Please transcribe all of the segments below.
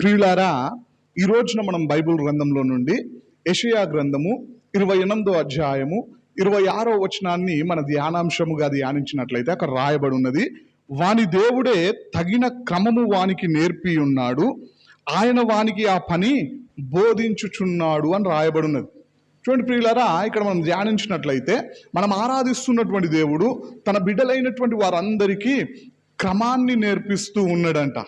ప్రియులారా ఈ రోజున మనం బైబిల్ గ్రంథంలో నుండి యషయా గ్రంథము ఇరవై ఎనిమిదో అధ్యాయము ఇరవై ఆరో వచనాన్ని మన ధ్యానాంశముగా ధ్యానించినట్లయితే అక్కడ రాయబడి ఉన్నది వాని దేవుడే తగిన క్రమము వానికి నేర్పి ఉన్నాడు ఆయన వానికి ఆ పని బోధించుచున్నాడు అని రాయబడి ఉన్నది. చూడండి ప్రియులారా ఇక్కడ మనం ధ్యానించినట్లయితే మనం ఆరాధిస్తున్నటువంటి దేవుడు తన బిడ్డలైనటువంటి వారందరికీ క్రమాన్ని నేర్పిస్తూ ఉన్నాడంట.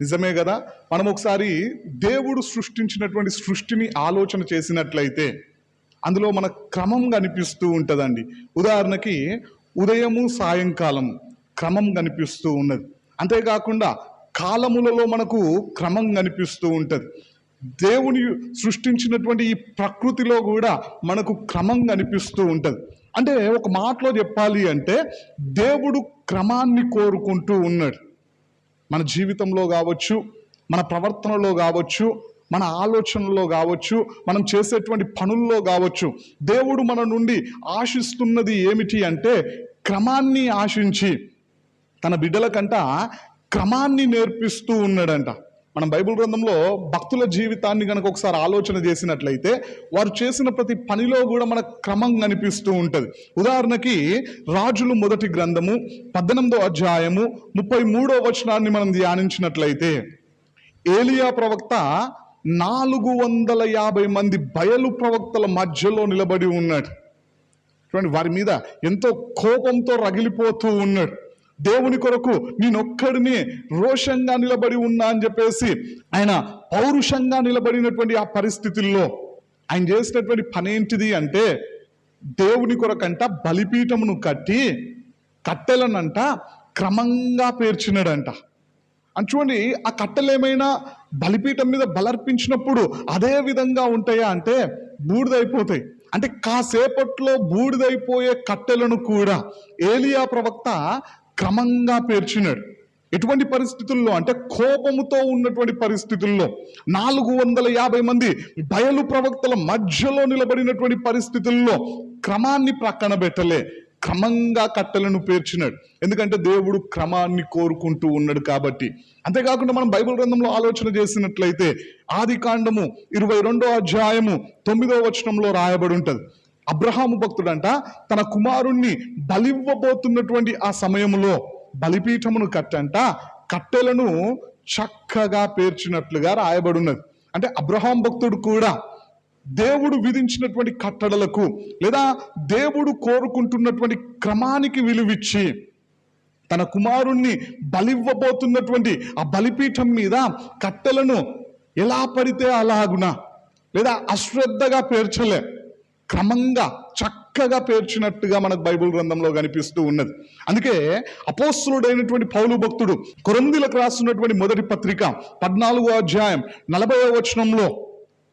నిజమే కదా? మనం ఒకసారి దేవుడు సృష్టించినటువంటి సృష్టిని ఆలోచన చేసినట్లయితే అందులో మన క్రమం కనిపిస్తూ ఉంటుందండి. ఉదాహరణకి ఉదయము సాయంకాలం క్రమం కనిపిస్తూ ఉన్నది. అంతేకాకుండా కాలములలో మనకు క్రమం కనిపిస్తూ ఉంటుంది. దేవుని సృష్టించినటువంటి ఈ ప్రకృతిలో కూడా మనకు క్రమం కనిపిస్తూ ఉంటుంది. అంటే ఒక మాటలో చెప్పాలి అంటే దేవుడు క్రమాన్ని కోరుకుంటూ ఉన్నాడు. మన జీవితంలో కావచ్చు మన ప్రవర్తనలో కావచ్చు మన ఆలోచనలో కావచ్చు మనం చేసేటువంటి పనుల్లో కావచ్చు దేవుడు మన నుండి ఆశిస్తున్నది ఏమిటి అంటే క్రమాన్ని ఆశించి తన బిడ్డలకంట క్రమాన్ని నేర్పిస్తూ ఉన్నాడంట. మనం బైబిల్ గ్రంథంలో భక్తుల జీవితాన్ని కనుక ఒకసారి ఆలోచన చేసినట్లయితే వారు చేసిన ప్రతి పనిలో కూడా మనకు క్రమం కనిపిస్తూ ఉంటుంది. ఉదాహరణకి రాజులు మొదటి గ్రంథము పద్దెనిమిదో అధ్యాయము ముప్పై మూడో వచనాన్ని మనం ధ్యానించినట్లయితే ఏలియా ప్రవక్త నాలుగు వందల యాభై మంది బయలు ప్రవక్తల మధ్యలో నిలబడి ఉన్నాడు. చూడండి వారి మీద ఎంతో కోపంతో రగిలిపోతూ ఉన్నాడు. దేవుని కొరకు నేనొక్కడిని రోషంగా నిలబడి ఉన్నా అని చెప్పేసి ఆయన పౌరుషంగా నిలబడినటువంటి ఆ పరిస్థితుల్లో ఆయన చేసినటువంటి పని ఏంటిది అంటే దేవుని కొరకంట బలిపీఠమును కట్టి కట్టెలనంట క్రమంగా పేర్చినాడంట. అని చూడండి ఆ కట్టెలు ఏమైనా బలిపీఠం మీద బలర్పించినప్పుడు అదే విధంగా ఉంటాయా అంటే బూడిదైపోతాయి. అంటే కాసేపట్లో బూడిదైపోయే కట్టెలను కూడా ఏలియా ప్రవక్త క్రమంగా పేర్చినాడు. ఎటువంటి పరిస్థితుల్లో? అంటే కోపముతో ఉన్నటువంటి పరిస్థితుల్లో. నాలుగు వందల యాభై మంది బయలు ప్రవక్తల మధ్యలో నిలబడినటువంటి పరిస్థితుల్లో క్రమాన్ని ప్రక్కన పెట్టలే. క్రమంగా కట్టెలను పేర్చినాడు. ఎందుకంటే దేవుడు క్రమాన్ని కోరుకుంటూ ఉన్నాడు కాబట్టి. అంతేకాకుండా మనం బైబిల్ గ్రంథంలో ఆలోచన చేసినట్లయితే ఆది కాండము ఇరవై రెండో అధ్యాయము తొమ్మిదో వచనంలో రాయబడి ఉంటుంది. అబ్రహాము భక్తుడంట తన కుమారుణ్ణి బలివ్వబోతున్నటువంటి ఆ సమయంలో బలిపీఠమును కట్టంట. కట్టెలను చక్కగా పేర్చినట్లుగా రాయబడి ఉన్నది అంటే అబ్రహాం భక్తుడు కూడా దేవుడు విధించినటువంటి కట్టడలకు లేదా దేవుడు కోరుకుంటున్నటువంటి క్రమానికి విలువిచ్చి తన కుమారుణ్ణి బలివ్వబోతున్నటువంటి ఆ బలిపీఠం మీద కట్టెలను ఎలా పడితే అలాగునా లేదా అశ్రద్ధగా పేర్చలే. క్రమంగా చక్కగా పేర్చినట్టుగా మనకు బైబిల్ గ్రంథంలో కనిపిస్తూ ఉన్నది. అందుకే అపోస్తులుడైనటువంటి పౌలు భక్తుడు కొరందిలకు రాస్తున్నటువంటి మొదటి పత్రిక పద్నాలుగో అధ్యాయం నలభై వచనంలో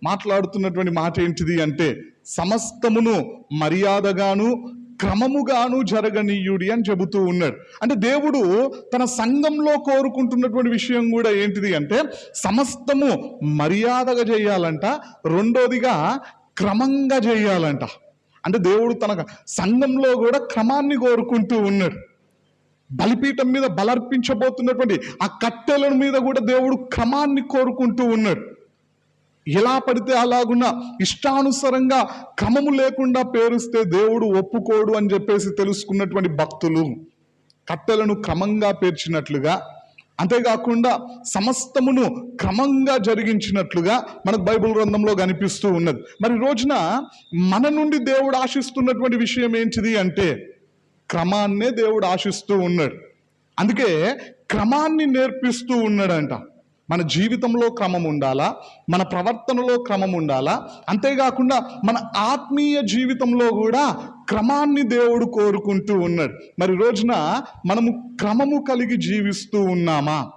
మాట్లాడుతున్నటువంటి మాట ఏంటిది అంటే సమస్తమును మర్యాదగాను క్రమముగాను జరగనీయుడి అని చెబుతూ ఉన్నాడు. అంటే దేవుడు తన సంఘంలో కోరుకుంటున్నటువంటి విషయం కూడా ఏంటిది అంటే సమస్తము మర్యాదగా చేయాలంట. రెండోదిగా క్రమంగా చేయాలంట. అంటే దేవుడు తన సంఘంలో కూడా క్రమాన్ని కోరుకుంటూ ఉన్నాడు. బలిపీఠం మీద బలర్పించబోతున్నటువంటి ఆ కట్టెల మీద కూడా దేవుడు క్రమాన్ని కోరుకుంటూ ఉన్నాడు. ఎలా పడితే అలాగున్నా ఇష్టానుసారంగా క్రమము లేకుండా పేరుస్తే దేవుడు ఒప్పుకోడు అని చెప్పేసి తెలుసుకున్నటువంటి భక్తులు కట్టెలను క్రమంగా పేర్చినట్లుగా అంతేకాకుండా సమస్తమును క్రమంగా జరిగించినట్లుగా మనకు బైబిల్ గ్రంథంలో కనిపిస్తూ ఉన్నది. మరి రోజున మన నుండి దేవుడు ఆశిస్తున్నటువంటి విషయం ఏంటిది అంటే క్రమాన్నే దేవుడు ఆశిస్తూ ఉన్నాడు. అందుకే క్రమాన్ని నేర్పిస్తూ ఉన్నాడంట. మన జీవితంలో క్రమం ఉండాలా? మన ప్రవర్తనలో క్రమం ఉండాలా? అంతేకాకుండా మన ఆత్మీయ జీవితంలో కూడా క్రమాన్ని దేవుడు కోరుకుంటూ ఉన్నాడు. మరి రోజున మనము క్రమము కలిగి జీవిస్తూ ఉన్నామా?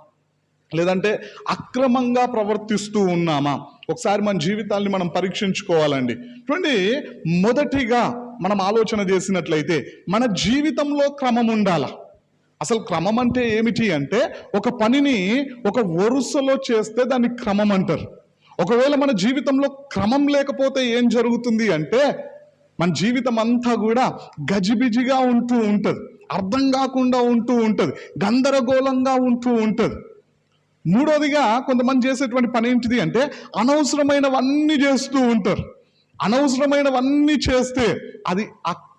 లేదంటే అక్రమంగా ప్రవర్తిస్తూ ఉన్నామా? ఒకసారి మన జీవితాన్ని మనం పరీక్షించుకోవాలండి. చూడండి మొదటిగా మనం ఆలోచన చేసినట్లయితే మన జీవితంలో క్రమం ఉండాలా? అసలు క్రమం అంటే ఏమిటి అంటే ఒక పనిని ఒక వరుసలో చేస్తే దాన్ని క్రమం అంటారు. ఒకవేళ మన జీవితంలో క్రమం లేకపోతే ఏం జరుగుతుంది అంటే మన జీవితం అంతా కూడా గజిబిజిగా ఉంటూ ఉంటుంది. అర్థం కాకుండా ఉంటూ ఉంటుంది. గందరగోళంగా ఉంటూ ఉంటుంది. మూడోదిగా కొంతమంది చేసేటువంటి పని ఏంటిది అంటే అనవసరమైనవన్నీ చేస్తూ ఉంటారు. అనవసరమైనవన్నీ చేస్తే అది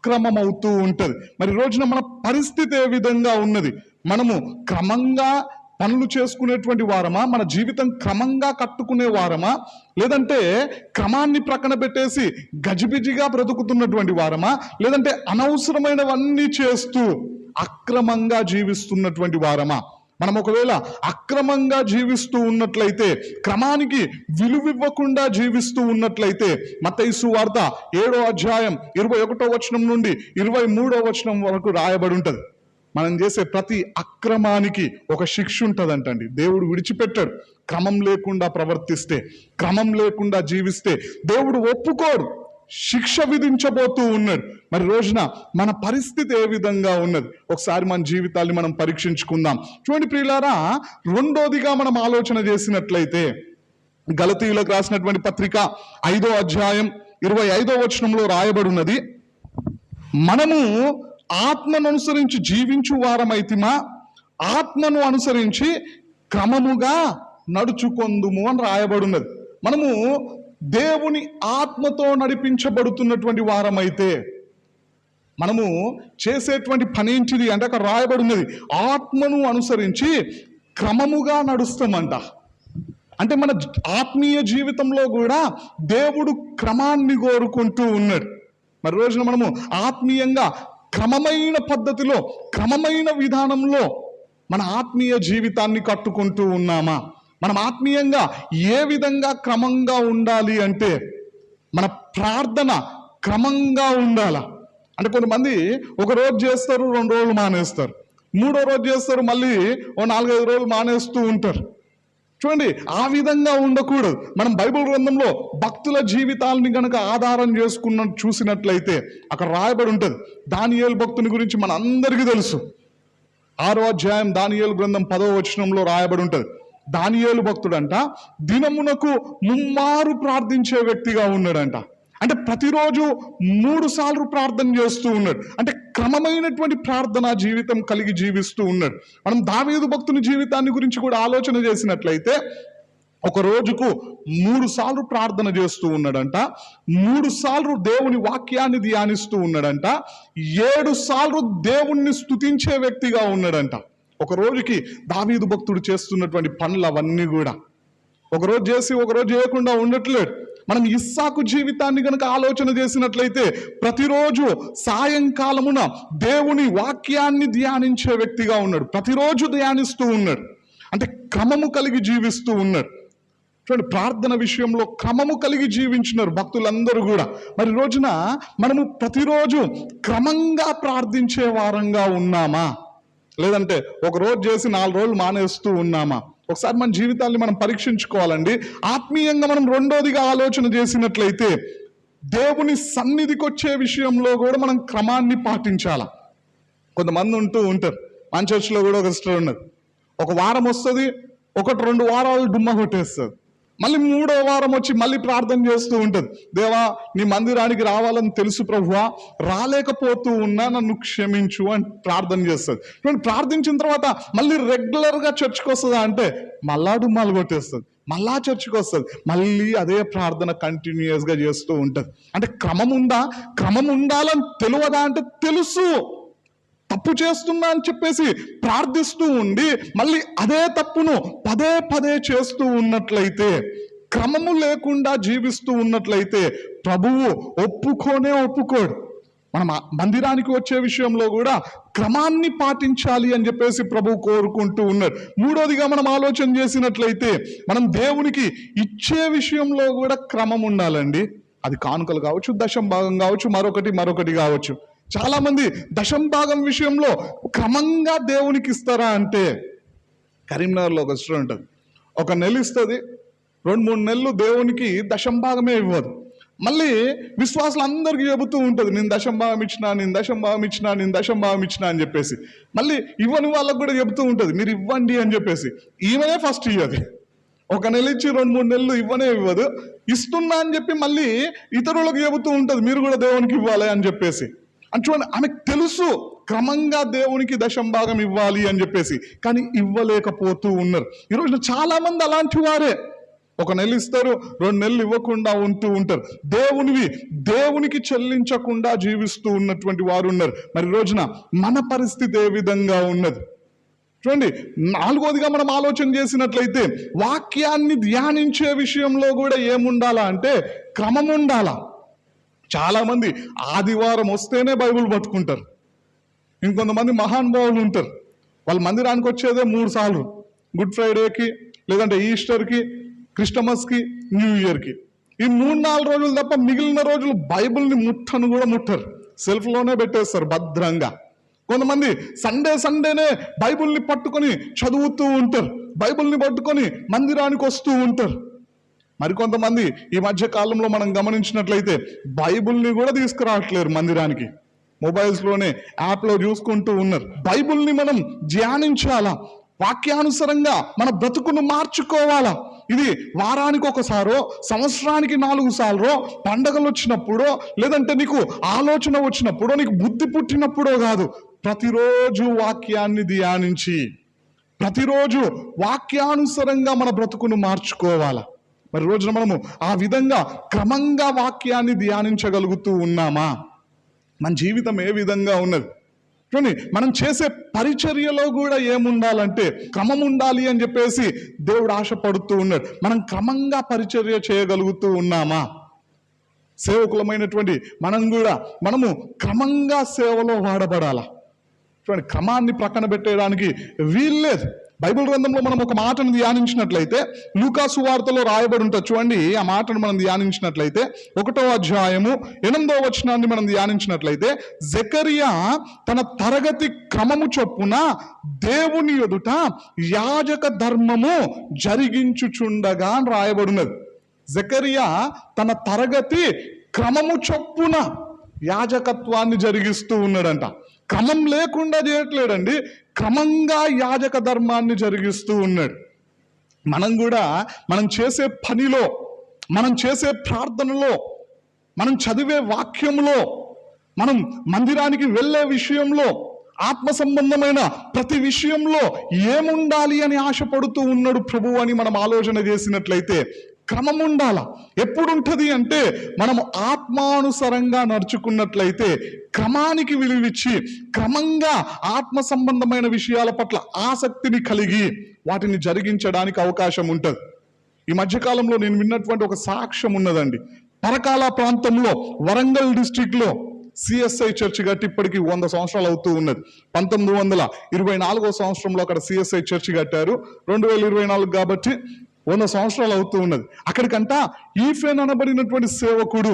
అక్రమం అవుతూ ఉంటుంది. మరి రోజున మన పరిస్థితి ఏ విధంగా ఉన్నది? మనము క్రమంగా పనులు చేసుకునేటువంటి వారమా? మన జీవితం క్రమంగా కట్టుకునే వారమా? లేదంటే క్రమాన్ని ప్రక్కన పెట్టేసి గజిబిజిగా బ్రతుకుతున్నటువంటి వారమా? లేదంటే అనవసరమైనవన్నీ చేస్తూ అక్రమంగా జీవిస్తున్నటువంటి వారమా? మనం ఒకవేళ అక్రమంగా జీవిస్తూ ఉన్నట్లయితే క్రమానికి విలువివ్వకుండా జీవిస్తూ ఉన్నట్లయితే మతైసు వార్త ఏడో అధ్యాయం ఇరవై ఒకటో వచనం నుండి ఇరవై మూడో వచనం వరకు రాయబడి ఉంటుంది. మనం చేసే ప్రతి అక్రమానికి ఒక శిక్ష ఉంటుందంటండి. దేవుడు విడిచిపెట్టాడు. క్రమం లేకుండా ప్రవర్తిస్తే క్రమం లేకుండా జీవిస్తే దేవుడు ఒప్పుకోడు. శిక్ష విధించబోతూ ఉన్నాడు మరి రోజున మన పరిస్థితి ఏ విధంగా ఉన్నది? ఒకసారి మన జీవితాన్ని మనం పరీక్షించుకుందాం. చూడండి ప్రియులారా రెండోదిగా మనం ఆలోచన చేసినట్లయితే గలతీయులకు రాసినటువంటి పత్రిక ఐదో అధ్యాయం ఇరవై ఐదో వచనంలో రాయబడి ఉన్నది మనము ఆత్మను అనుసరించి జీవించు వారమైతిమా? ఆత్మను అనుసరించి క్రమముగా నడుచుకొందుము అని రాయబడినది. మనము దేవుని ఆత్మతో నడిపించబడుతున్నటువంటి వారమైతే మనము చేసేటువంటి పని ఏంటిది అంటే అక్కడ రాయబడి ఉన్నది ఆత్మను అనుసరించి క్రమముగా నడుస్తామంట. అంటే మన ఆత్మీయ జీవితంలో కూడా దేవుడు క్రమాన్ని కోరుకుంటూ ఉన్నాడు. మరి రోజున మనము ఆత్మీయంగా క్రమమైన పద్ధతిలో క్రమమైన విధానంలో మన ఆత్మీయ జీవితాన్ని కట్టుకుంటూ ఉన్నామా? మనం ఆత్మీయంగా ఏ విధంగా క్రమంగా ఉండాలి అంటే మన ప్రార్థన క్రమంగా ఉండాలా. అంటే కొంతమంది ఒక రోజు చేస్తారు రెండు రోజులు మానేస్తారు. మూడో రోజు చేస్తారు మళ్ళీ ఓ నాలుగైదు రోజులు మానేస్తూ ఉంటారు. చూడండి ఆ విధంగా ఉండకూడదు. మనం బైబిల్ గ్రంథంలో భక్తుల జీవితాలని కనుక ఆధారం చేసుకున్న చూసినట్లయితే అక్కడ రాయబడి ఉంటుంది. దానియేలు భక్తుని గురించి మన అందరికీ తెలుసు. ఆరో అధ్యాయం దానియేలు గ్రంథం పదో వచనంలో రాయబడి ఉంటుంది. దానియేలు భక్తుడంట. దినమునకు ముమ్మారు ప్రార్థించే వ్యక్తిగా ఉన్నాడంట. అంటే ప్రతిరోజు మూడు సార్లు ప్రార్థన చేస్తూ ఉన్నాడు. అంటే క్రమమైనటువంటి ప్రార్థనా జీవితం కలిగి జీవిస్తూ ఉన్నాడు. మనం దావీదు భక్తుని జీవితాన్ని గురించి కూడా ఆలోచన చేసినట్లయితే ఒక రోజుకు మూడు సార్లు ప్రార్థన చేస్తూ ఉన్నాడంట. మూడు సార్లు దేవుని వాక్యాన్ని ధ్యానిస్తూ ఉన్నాడంట. ఏడు సార్లు దేవుణ్ణి స్తుతించే వ్యక్తిగా ఉన్నాడంట. ఒక రోజుకి దావీదు భక్తుడు చేస్తున్నటువంటి పనులు అవన్నీ కూడా ఒకరోజు చేసి ఒక రోజు చేయకుండా ఉండట్లేదు. మనం ఇస్సాకు జీవితాన్ని కనుక ఆలోచన చేసినట్లయితే ప్రతిరోజు సాయంకాలమున దేవుని వాక్యాన్ని ధ్యానించే వ్యక్తిగా ఉన్నాడు. ప్రతిరోజు ధ్యానిస్తూ ఉన్నాడు. అంటే క్రమము కలిగి జీవిస్తూ ఉన్నాడు. చూడండి ప్రార్థన విషయంలో క్రమము కలిగి జీవించినారు భక్తులందరూ కూడా. మరి రోజున మనము ప్రతిరోజు క్రమంగా ప్రార్థించే వారంగా ఉన్నామా? లేదంటే ఒక రోజు చేసి నాలుగు రోజులు మానేస్తూ ఉన్నామా? ఒకసారి మన జీవితాన్ని మనం పరీక్షించుకోవాలండి. ఆత్మీయంగా మనం రెండోదిగా ఆలోచన చేసినట్లయితే దేవుని సన్నిధికి వచ్చే విషయంలో కూడా మనం క్రమాన్ని పాటించాల? కొంతమంది ఉంటూ ఉంటారు. మన చర్చిలో కూడా ఒక సిస్టర్ ఉన్నది ఒక వారం వస్తుంది ఒకటి రెండు వారాలు డుమ్మ కొట్టేస్తుంది. మళ్ళీ మూడో వారం వచ్చి మళ్ళీ ప్రార్థన చేస్తూ ఉంటుంది. దేవా నీ మందిరానికి రావాలని తెలుసు ప్రభువా రాలేకపోతూ ఉన్నా నన్ను క్షమించు అని ప్రార్థన చేస్తుంది. చూడండి ప్రార్థించిన తర్వాత మళ్ళీ రెగ్యులర్గా చర్చ్కి వస్తుందా అంటే మళ్ళా డుమ్మాలు కొట్టేస్తుంది. మళ్ళా చర్చ్కి వస్తుంది. మళ్ళీ అదే ప్రార్థన కంటిన్యూస్గా చేస్తూ ఉంటుంది. అంటే క్రమం ఉందా? క్రమం ఉండాలని తెలియదా అంటే తెలుసు. తప్పు చేస్తున్నా అని చెప్పేసి ప్రార్థిస్తూ ఉండి మళ్ళీ అదే తప్పును పదే పదే చేస్తూ ఉన్నట్లయితే క్రమము లేకుండా జీవిస్తూ ఉన్నట్లయితే ప్రభువు ఒప్పుకోనే ఒప్పుకోడు. మనం మందిరానికి వచ్చే విషయంలో కూడా క్రమాన్ని పాటించాలి అని చెప్పేసి ప్రభు కోరుకుంటూ ఉన్నారు మూడోదిగా మనం ఆలోచన చేసినట్లయితే మనం దేవునికి ఇచ్చే విషయంలో కూడా క్రమం ఉండాలండి. అది కానుకలు కావచ్చు దశం భాగం కావచ్చు మరొకటి మరొకటి కావచ్చు. చాలా మంది దశం భాగం విషయంలో క్రమంగా దేవునికి ఇస్తారా అంటే కరీంనగర్లో ఒక సిస్టర్ ఉంటుంది ఒక నెల ఇస్తుంది రెండు మూడు నెలలు దేవునికి దశం భాగమే ఇవ్వదు. మళ్ళీ విశ్వాసులు అందరికీ చెబుతూ ఉంటుంది నేను దశం భాగం ఇచ్చినా నేను దశం భాగం ఇచ్చినా నేను దశం భాగం ఇచ్చినా అని చెప్పేసి. మళ్ళీ ఇవ్వని వాళ్ళకు కూడా చెబుతూ ఉంటుంది మీరు ఇవ్వండి అని చెప్పేసి. ఈమెనే ఫస్ట్ ఇవ్వదు ఒక నెల ఇచ్చి రెండు మూడు నెలలు ఇవ్వనే ఇవ్వదు. ఇస్తున్నా అని చెప్పి మళ్ళీ ఇతరులకు చెబుతూ ఉంటుంది మీరు కూడా దేవునికి ఇవ్వాలి అని చెప్పేసి. అని చూడండి ఆమెకు తెలుసు క్రమంగా దేవునికి దశంభాగం ఇవ్వాలి అని చెప్పేసి. కానీ ఇవ్వలేకపోతూ ఉన్నారు. ఈరోజు చాలా మంది అలాంటి వారే. ఒక నెల ఇస్తారు రెండు నెలలు ఇవ్వకుండా ఉంటూ ఉంటారు. దేవునివి దేవునికి చెల్లించకుండా జీవిస్తూ ఉన్నటువంటి వారు ఉన్నారు. మరి రోజున మన పరిస్థితి ఏ విధంగా ఉన్నది? చూడండి నాలుగోదిగా మనం ఆలోచన చేసినట్లయితే వాక్యాన్ని ధ్యానించే విషయంలో కూడా ఏముండాలా అంటే క్రమం ఉండాలా చాలామంది ఆదివారం వస్తేనే బైబిల్ పట్టుకుంటారు. ఇంకొంతమంది మహానుభావులు ఉంటారు. వాళ్ళ మందిరానికి వచ్చేదే మూడు సార్లు. గుడ్ ఫ్రైడేకి లేదంటే ఈస్టర్కి క్రిస్టమస్కి న్యూ ఇయర్కి. ఈ మూడు నాలుగు రోజులు తప్ప మిగిలిన రోజులు బైబిల్ని ముట్టను కూడా ముట్టరు. సెల్ఫ్లోనే పెట్టేస్తారు భద్రంగా. కొంతమంది సండే సండేనే బైబిల్ని పట్టుకొని చదువుతూ ఉంటారు. బైబిల్ని పట్టుకొని మందిరానికి వస్తూ ఉంటారు. మరికొంతమంది ఈ మధ్య కాలంలో మనం గమనించినట్లయితే బైబిల్ని కూడా తీసుకురావట్లేరు మందిరానికి. మొబైల్స్లోనే యాప్లో చూసుకుంటూ ఉన్నారు. బైబుల్ని మనం ధ్యానించాలా? వాక్యానుసారంగా మన బ్రతుకును మార్చుకోవాలా? ఇది వారానికి ఒకసారో సంవత్సరానికి నాలుగు సార్లు పండగలు వచ్చినప్పుడో లేదంటే నీకు ఆలోచన వచ్చినప్పుడో నీకు బుద్ధి పుట్టినప్పుడో కాదు. ప్రతిరోజు వాక్యాన్ని ధ్యానించి ప్రతిరోజు వాక్యానుసారంగా మన బ్రతుకును మార్చుకోవాలా? మరి రోజున మనము ఆ విధంగా క్రమంగా వాక్యాన్ని ధ్యానించగలుగుతూ ఉన్నామా? మన జీవితం ఏ విధంగా ఉన్నది? చూడండి మనం చేసే పరిచర్యలో కూడా ఏముండాలంటే క్రమం ఉండాలి అని చెప్పేసి దేవుడు ఆశపడుతూ ఉన్నాడు. మనం క్రమంగా పరిచర్య చేయగలుగుతూ ఉన్నామా? సేవకులమైనటువంటి మనం కూడా మనము క్రమంగా సేవలో వాడబడాలా? చూడండి క్రమాన్ని ప్రక్కన పెట్టేయడానికి వీల్లేదు. బైబిల్ గ్రంథంలో మనం ఒక మాటను ధ్యానించినట్లయితే లూకాసు వార్తలో రాయబడి ఉంటుంది చూడండి ఆ మాటను మనం ధ్యానించినట్లయితే ఒకటో అధ్యాయము ఎనిమిదో వచనాన్ని మనం ధ్యానించినట్లయితే జకరియా తన తరగతి క్రమము చొప్పున దేవుని ఎదుట యాజక ధర్మము జరిగించుచుండగా అని రాయబడినది. జకరియా తన తరగతి క్రమము చొప్పున యాజకత్వాన్ని జరిగిస్తూ ఉన్నాడంట. క్రమం లేకుండా చేయట్లేడండి. క్రమంగా యాజక ధర్మాన్ని జరిగిస్తూ ఉన్నాడు. మనం కూడా మనం చేసే పనిలో మనం చేసే ప్రార్థనలో మనం చదివే వాక్యంలో మనం మందిరానికి వెళ్ళే విషయంలో ఆత్మ సంబంధమైన ప్రతి విషయంలో ఏముండాలి అని ఆశపడుతూ ఉన్నాడు ప్రభు అని మనం ఆలోచన చేసినట్లయితే క్రమం ఉండాల ఎప్పుడు ఉంటుంది అంటే మనం ఆత్మానుసరంగా నడుచుకున్నట్లయితే క్రమానికి విలువిచ్చి క్రమంగా ఆత్మ సంబంధమైన విషయాల పట్ల ఆసక్తిని కలిగి వాటిని జరిగించడానికి అవకాశం ఉంటుంది ఈ మధ్యకాలంలో నేను విన్నటువంటి ఒక సాక్ష్యం ఉన్నదండి పరకాల ప్రాంతంలో వరంగల్ డిస్టిక్లో సిఎస్ఐ చర్చ్ కట్టి ఇప్పటికి వంద సంవత్సరాలు అవుతూ ఉన్నది. పంతొమ్మిది వందల ఇరవై నాలుగో సంవత్సరంలో అక్కడ సిఎస్ఐ చర్చ్ కట్టారు. రెండు వేల ఇరవై నాలుగు కాబట్టి వంద సంవత్సరాలు అవుతూ ఉన్నది. అక్కడికంట ఈఫెన్ అనబడినటువంటి సేవకుడు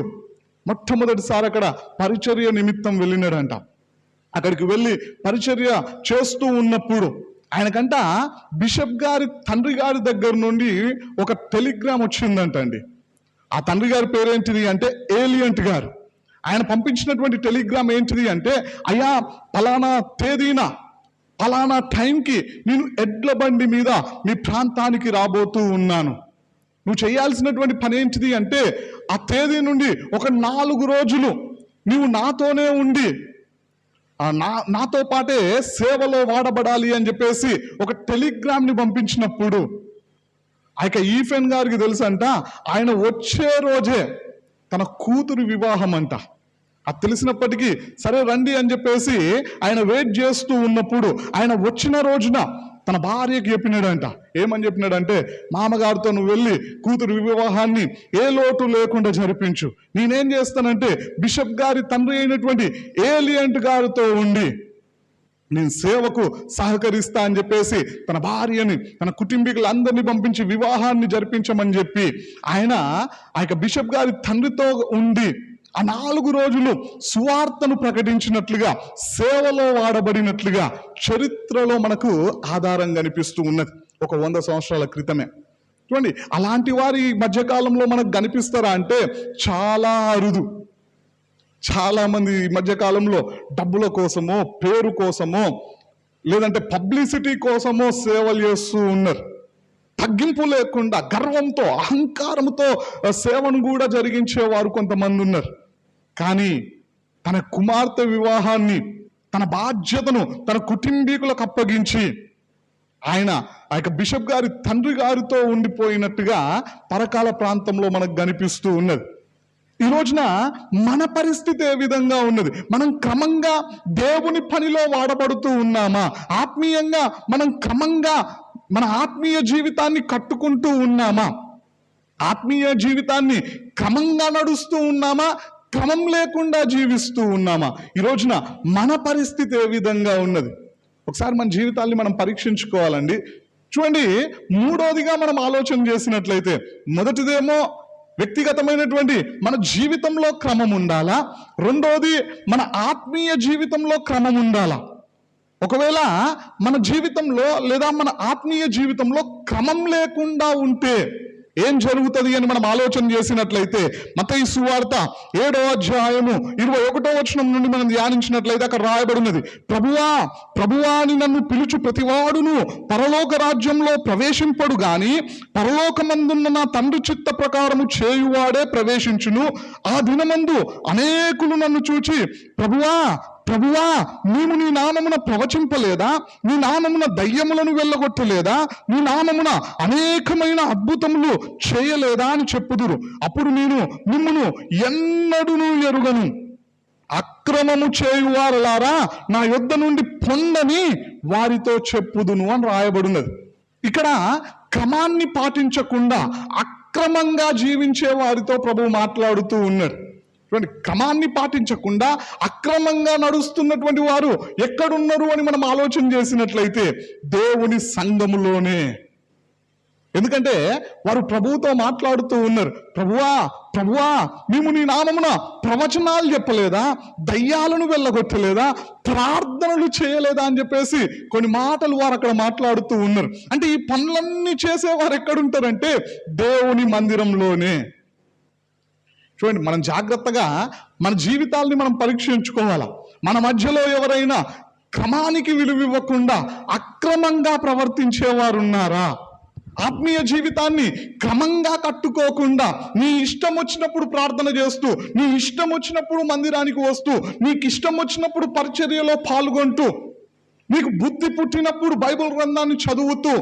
మొట్టమొదటిసారి అక్కడ పరిచర్య నిమిత్తం వెళ్ళినాడంట. అక్కడికి వెళ్ళి పరిచర్య చేస్తూ ఉన్నప్పుడు ఆయనకంట బిషప్ గారి తండ్రి గారి దగ్గర నుండి ఒక టెలిగ్రామ్ వచ్చిందంట అండి. ఆ తండ్రి గారి పేరేంటిది అంటే ఏలియంట్ గారు. ఆయన పంపించినటువంటి టెలిగ్రామ్ ఏంటిది అంటే అయ్యా పలానా తేదీన పలానా టైంకి నేను ఎడ్ల బండి మీద మీ ప్రాంతానికి రాబోతూ ఉన్నాను. నువ్వు చేయాల్సినటువంటి పని ఏంటిది అంటే ఆ తేదీ నుండి ఒక నాలుగు రోజులు నీవు నాతోనే ఉండి ఆ నా నాతో పాటే సేవలో వాడబడాలి అని చెప్పేసి ఒక టెలిగ్రామ్ని పంపించినప్పుడు ఆ యొక్క ఈఫెన్ గారికి తెలుసంట ఆయన వచ్చే రోజే తన కూతురు వివాహం అంట అది తెలిసినప్పటికీ సరే రండి అని చెప్పేసి ఆయన వెయిట్ చేస్తూ ఉన్నప్పుడు ఆయన వచ్చిన రోజున తన భార్యకి చెప్పినాడంట. ఏమని చెప్పినాడంటే మామగారితో నువ్వు వెళ్ళి కూతురు వివాహాన్ని ఏ లోటు లేకుండా జరిపించు. నేనేం చేస్తానంటే బిషప్ గారి తండ్రి అయినటువంటి ఏలియంట్ గారితో ఉండి నేను సేవకు సహకరిస్తా అని చెప్పేసి తన భార్యని తన కుటుంబీకులందరినీ పంపించి వివాహాన్ని జరిపించమని చెప్పి ఆయన ఆ యొక్క బిషప్ గారి తండ్రితో ఉండి ఆ నాలుగు రోజులు సువార్తను ప్రకటించినట్లుగా సేవలో వాడబడినట్లుగా చరిత్రలో మనకు ఆధారం కనిపిస్తూ ఉన్నది. ఒక వంద సంవత్సరాల క్రితమే. చూడండి అలాంటి వారి ఈ మధ్యకాలంలో మనకు కనిపిస్తారా అంటే చాలా అరుదు. చాలా మంది ఈ మధ్యకాలంలో డబ్బుల కోసమో పేరు కోసమో లేదంటే పబ్లిసిటీ కోసమో సేవలు చేస్తూ ఉన్నారు. తగ్గింపు లేకుండా గర్వంతో అహంకారంతో సేవను కూడా జరిగించేవారు కొంతమంది ఉన్నారు. కానీ తన కుమార్తె వివాహాన్ని తన బాధ్యతను తన కుటుంబీకులకు అప్పగించి ఆయన ఆ యొక్క బిషప్ గారి తండ్రి గారితో ఉండిపోయినట్టుగా పరకాల ప్రాంతంలో మనకు కనిపిస్తూ ఉన్నది. ఈ రోజున మన పరిస్థితి ఏ విధంగా ఉన్నది? మనం క్రమంగా దేవుని పనిలో వాడబడుతూ ఉన్నామా? ఆత్మీయంగా మనం క్రమంగా మన ఆత్మీయ జీవితాన్ని కట్టుకుంటూ ఉన్నామా? ఆత్మీయ జీవితాన్ని క్రమంగా నడుస్తూ ఉన్నామా? క్రమం లేకుండా జీవిస్తూ ఉన్నామా? ఈ రోజున మన పరిస్థితి ఏ విధంగా ఉన్నది? ఒకసారి మన జీవితాన్ని మనం పరీక్షించుకోవాలండి. చూడండి మూడోదిగా మనం ఆలోచన చేసినట్లయితే మొదటిదేమో వ్యక్తిగతమైనటువంటి మన జీవితంలో క్రమం ఉండాలా? రెండోది మన ఆత్మీయ జీవితంలో క్రమం ఉండాలా? ఒకవేళ మన జీవితంలో లేదా మన ఆత్మీయ జీవితంలో క్రమం లేకుండా ఉంటే ఏం జరుగుతుంది అని మనం ఆలోచన చేసినట్లయితే మతయి సువార్త ఏడో అధ్యాయము ఇరవై ఒకటో వచనం నుండి మనం ధ్యానించినట్లయితే అక్కడ రాయబడినది ప్రభువా ప్రభువా అని నన్ను పిలుచు ప్రతివాడును పరలోక రాజ్యంలో ప్రవేశింపడు గాని పరలోకమందున్న నా తండ్రి చిత్త ప్రకారము చేయువాడే ప్రవేశించును. ఆ దినమందు అనేకులు నన్ను చూచి ప్రభువా ప్రభువా మేము నీ నామమున ప్రవచింపలేదా? నీ నామమున దయ్యములను వెళ్ళగొట్టలేదా? నీ నామమున అనేకమైన అద్భుతములు చేయలేదా అని చెప్పుదురు. అప్పుడు నేను మిమ్మును ఎన్నడును ఎరుగను. అక్రమము చేయువారలారా నా యొద్ద నుండి పొందని వారితో చెప్పుదును అని రాయబడినది. ఇక్కడ క్రమాన్ని పాటించకుండా అక్రమంగా జీవించే వారితో ప్రభు మాట్లాడుతూ ఉన్నాడు. క్రమాన్ని పాటించకుండా అక్రమంగా నడుస్తున్నటువంటి వారు ఎక్కడున్నారు అని మనం ఆలోచన చేసినట్లయితే దేవుని సంఘములోనే. ఎందుకంటే వారు ప్రభువుతో మాట్లాడుతూ ఉన్నారు. ప్రభువా ప్రభువా మేము నీ నామమున ప్రవచనాలు చెప్పలేదా? దయ్యాలను వెళ్ళగొట్టలేదా? ప్రార్థనలు చేయలేదా? అని చెప్పేసి కొన్ని మాటలు వారు అక్కడ మాట్లాడుతూ ఉన్నారు. అంటే ఈ పనులన్నీ చేసేవారు ఎక్కడుంటారంటే దేవుని మందిరంలోనే. చూడండి మనం జాగ్రత్తగా మన జీవితాల్ని మనం పరీక్షించుకోవాలా. మన మధ్యలో ఎవరైనా క్రమానికి విలువ ఇవ్వకుండా అక్రమంగా ప్రవర్తించేవారు ఉన్నారా ఆత్మీయ జీవితాన్ని క్రమంగా కట్టుకోకుండా నీ ఇష్టం వచ్చినప్పుడు ప్రార్థన చేస్తూ నీ ఇష్టం వచ్చినప్పుడు మందిరానికి వస్తూ నీకు ఇష్టం వచ్చినప్పుడు పరిచర్యలో పాల్గొంటూ నీకు బుద్ధి పుట్టినప్పుడు బైబిల్ గ్రంథాన్ని చదువుతూ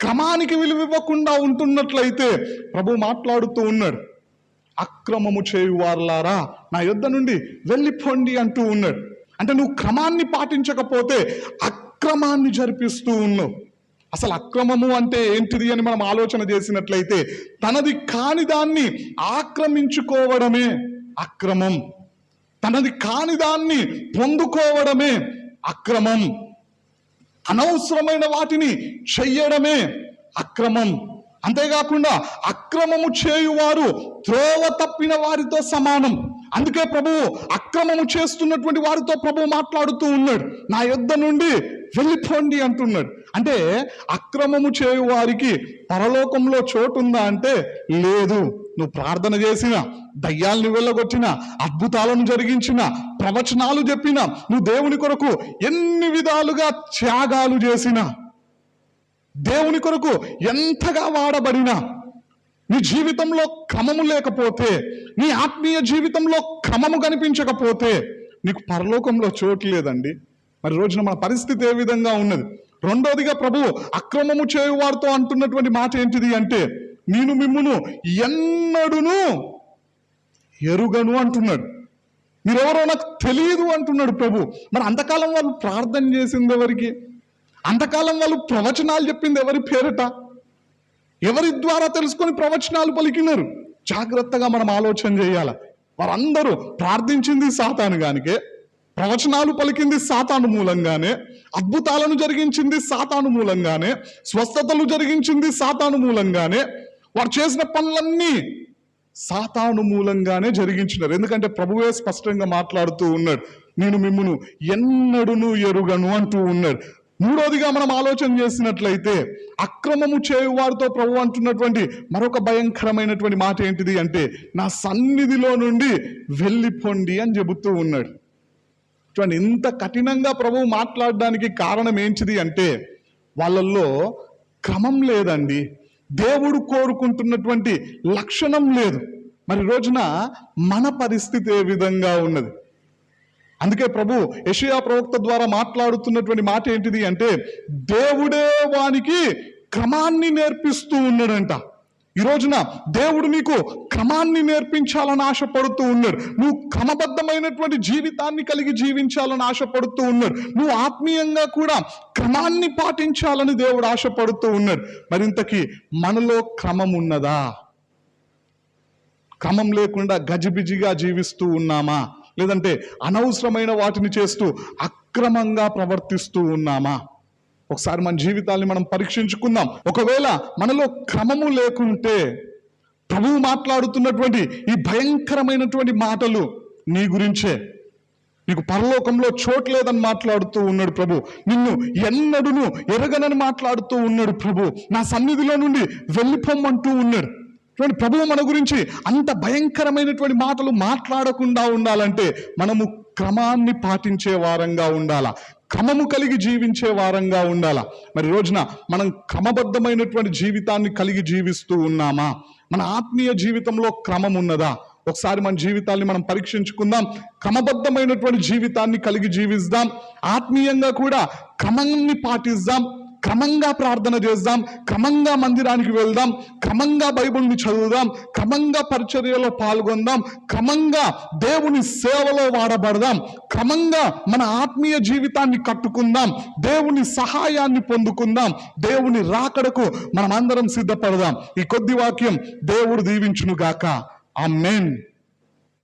క్రమానికి విలువ ఇవ్వకుండా ఉంటున్నట్లయితే ప్రభు మాట్లాడుతూ ఉన్నాడు. అక్రమము చేయువారులారా నా యొద్ద నుండి వెళ్ళిపోండి అంటూ ఉన్నాడు. అంటే నువ్వు క్రమాన్ని పాటించకపోతే అక్రమాన్ని జరిపిస్తూ ఉన్నావు. అసలు అక్రమము అంటే ఏంటిది అని మనం ఆలోచన చేసినట్లయితే తనది కాని దాన్ని ఆక్రమించుకోవడమే అక్రమం. తనది కాని దాన్ని పొందుకోవడమే అక్రమం. అనవసరమైన వాటిని చెయ్యడమే అక్రమం. అంతేకాకుండా అక్రమము చేయువారు త్రోవ తప్పిన వారితో సమానం. అందుకే ప్రభువు అక్రమము చేస్తున్నటువంటి వారితో ప్రభువు మాట్లాడుతూ ఉన్నాడు. నా యుద్ధ నుండి వెళ్ళిపోండి అంటున్నాడు. అంటే అక్రమము చేయువారికి పరలోకంలో చోటు ఉందా అంటే లేదు. నువ్వు ప్రార్థన చేసిన దయ్యాల్ని వెళ్ళగొట్టిన అద్భుతాలను జరిగించిన ప్రవచనాలు చెప్పిన నువ్వు దేవుని కొరకు ఎన్ని విధాలుగా త్యాగాలు చేసినా దేవుని కొరకు ఎంతగా వాడబడినా నీ జీవితంలో క్రమము లేకపోతే నీ ఆత్మీయ జీవితంలో క్రమము కనిపించకపోతే నీకు పరలోకంలో చోటు లేదండి. మరి రోజున మన పరిస్థితి ఏ విధంగా ఉన్నది? రెండోదిగా ప్రభు అక్రమము చేయువారితో అంటున్నటువంటి మాట ఏంటిది అంటే నేను మిమ్మును ఎన్నడును ఎరుగను అంటున్నాడు. మీరెవరో నాకు తెలియదు అంటున్నాడు ప్రభు. మరి అంతకాలం వాళ్ళు ప్రార్థన చేసింది ఎవరికి? అంతకాలం వాళ్ళు ప్రవచనాలు చెప్పింది ఎవరి పేరట? ఎవరి ద్వారా తెలుసుకొని ప్రవచనాలు పలికినారు? జాగ్రత్తగా మనం ఆలోచన చేయాల. వారందరూ ప్రార్థించింది సాతాను గానికే ప్రవచనాలు పలికింది సాతాను మూలంగానే అద్భుతాలను జరిగించింది సాతాను మూలంగానే స్వస్థతలు జరిగించింది సాతాను మూలంగానే వారు చేసిన పనులన్నీ సాతాను మూలంగానే జరిగించినారు. ఎందుకంటే ప్రభువే స్పష్టంగా మాట్లాడుతూ ఉన్నాడు. నేను మిమ్మును ఎన్నడును ఎరుగను అంటూ ఉన్నాడు. మూడోదిగా మనం ఆలోచన చేసినట్లయితే అక్రమము చేయువారితో ప్రభు అంటున్నటువంటి మరొక భయంకరమైనటువంటి మాట ఏంటిది అంటే నా సన్నిధిలో నుండి వెళ్ళిపోండి అని చెబుతూ ఉన్నాడు. చూడండి ఇంత కఠినంగా ప్రభు మాట్లాడడానికి కారణం ఏంటిది అంటే వాళ్ళల్లో క్రమం లేదండి. దేవుడు కోరుకుంటున్నటువంటి లక్షణం లేదు. మరి రోజున మన పరిస్థితి ఏ విధంగా ఉన్నది? అందుకే ప్రభు యషయా ప్రవక్త ద్వారా మాట్లాడుతున్నటువంటి మాట ఏంటిది అంటే దేవుడే వానికి క్రమాన్ని నేర్పిస్తూ ఉన్నాడంట. ఈ రోజున దేవుడు నీకు క్రమాన్ని నేర్పించాలని ఆశపడుతూ ఉన్నాడు. నువ్వు క్రమబద్ధమైనటువంటి జీవితాన్ని కలిగి జీవించాలని ఆశపడుతూ ఉన్నాడు. నువ్వు ఆత్మీయంగా కూడా క్రమాన్ని పాటించాలని దేవుడు ఆశపడుతూ ఉన్నాడు. మరింతకి మనలో క్రమం ఉన్నదా? క్రమం లేకుండా గజిబిజిగా జీవిస్తూ ఉన్నామా? లేదంటే అనవసరమైన వాటిని చేస్తూ అక్రమంగా ప్రవర్తిస్తూ ఉన్నామా? ఒకసారి మన జీవితాన్ని మనం పరీక్షించుకుందాం. ఒకవేళ మనలో క్రమము లేకుంటే ప్రభువు మాట్లాడుతున్నటువంటి ఈ భయంకరమైనటువంటి మాటలు నీ గురించే. నీకు పరలోకంలో చోటు లేదని మాట్లాడుతూ ఉన్నాడు ప్రభు. నిన్ను ఎన్నడును ఎరగనని మాట్లాడుతూ ఉన్నాడు ప్రభు. నా సన్నిధిలో నుండి వెళ్ళిపోమ్మంటూ ఉన్నాడు. చూడండి ప్రభువు మన గురించి అంత భయంకరమైనటువంటి మాటలు మాట్లాడకుండా ఉండాలంటే మనము క్రమాన్ని పాటించే వారంగా ఉండాలా? క్రమము కలిగి జీవించే వారంగా ఉండాలా? మరి రోజున మనం క్రమబద్ధమైనటువంటి జీవితాన్ని కలిగి జీవిస్తూ ఉన్నామా? మన ఆత్మీయ జీవితంలో క్రమం ఉన్నదా? ఒకసారి మన జీవితాన్ని మనం పరీక్షించుకుందాం. క్రమబద్ధమైనటువంటి జీవితాన్ని కలిగి జీవిస్తాం. ఆత్మీయంగా కూడా క్రమాన్ని పాటిస్తాం. క్రమంగా ప్రార్థన చేద్దాం క్రమంగా మందిరానికి వెళ్దాం క్రమంగా బైబిల్ని చదువుదాం క్రమంగా పరిచర్యలో పాల్గొందాం క్రమంగా దేవుని సేవలో వాడబడదాం క్రమంగా మన ఆత్మీయ జీవితాన్ని కట్టుకుందాం దేవుని సహాయాన్ని పొందుకుందాం దేవుని రాకడకు మనం అందరం సిద్ధపడదాం. ఈ కొద్ది వాక్యం దేవుడు దీవించును గాక మెయిన్